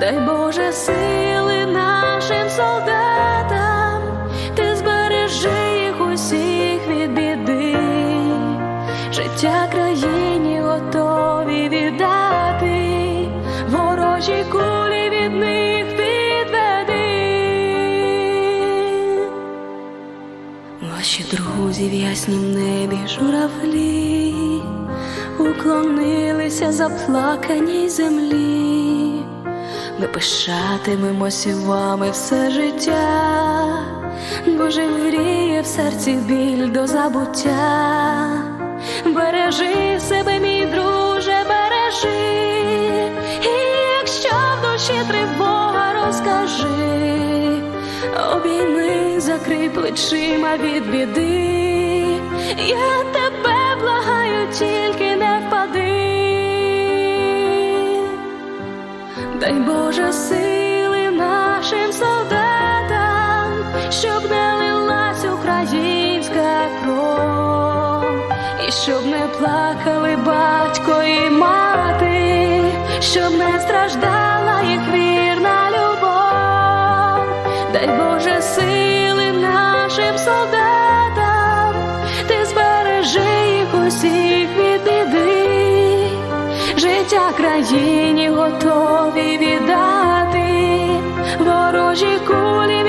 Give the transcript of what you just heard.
Дай Боже сили нашим солдатам, ти збережи їх усіх від біди, життя країні готові віддати, ворожі кулі від них відведи. Ваші друзі в яснім небі журавлі уклонилися заплаканій землі. Ми пишатимемося вами все життя, бо живріє в серці біль до забуття. Бережи себе, мій друже, бережи, і якщо в душі тривога, розкажи, обійми, закрий плечима від біди, я тебе благаю, Дай Боже сили нашим солдатам, щоб не лилась українська кров, і щоб не плакали батько і мати, щоб не страждала їх вірна любов. Дай Боже сили нашим солдатам, життя країні готові віддати ворожі кулі.